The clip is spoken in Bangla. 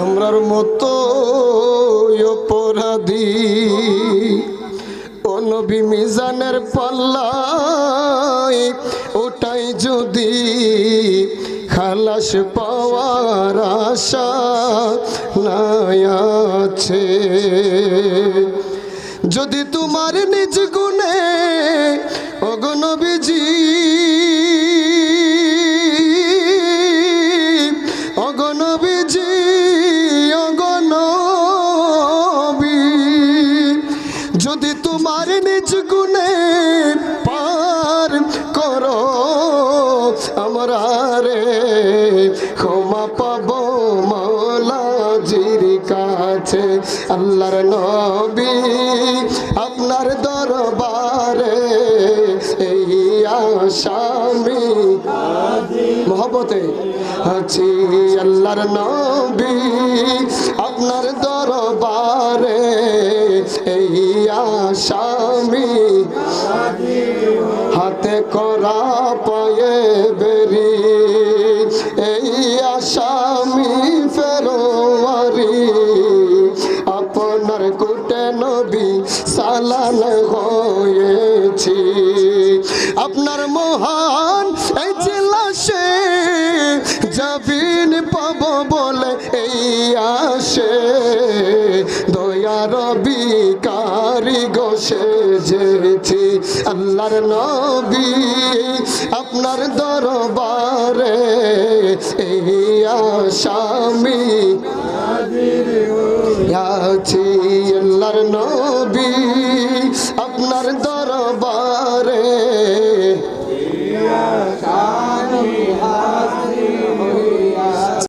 আমরার মতো অপরাধী। নবী মিজানের পাল্লায় ওটাই যদি খালাস পাওয়ার আশা নাই আছে। যদি তোমার নিজ গুণে তোমার নিজ গুণে পার করো। আমরা রে ক্ষমা পাব মৌলাজির কাছে। আল্লাহর নবী আপনার দরবারে এই আসামি মহব্বতে আছি। আল্লাহর নবী আপনার দরবারে এই আসামি হাতে করা পায়ে বেরি। এই আসামি ফেরোয়ারি, আপনার কুটে নবী সালান হয়েছি। আপনার মহান এই জেলাসে জাবিন পাব বলে এই আসে আরবি কারি গোসে যেছি আল্লাহর নবী, আপনার দরবারে এই আসামি আছি আল্লাহর নবী, আপনার দরবারে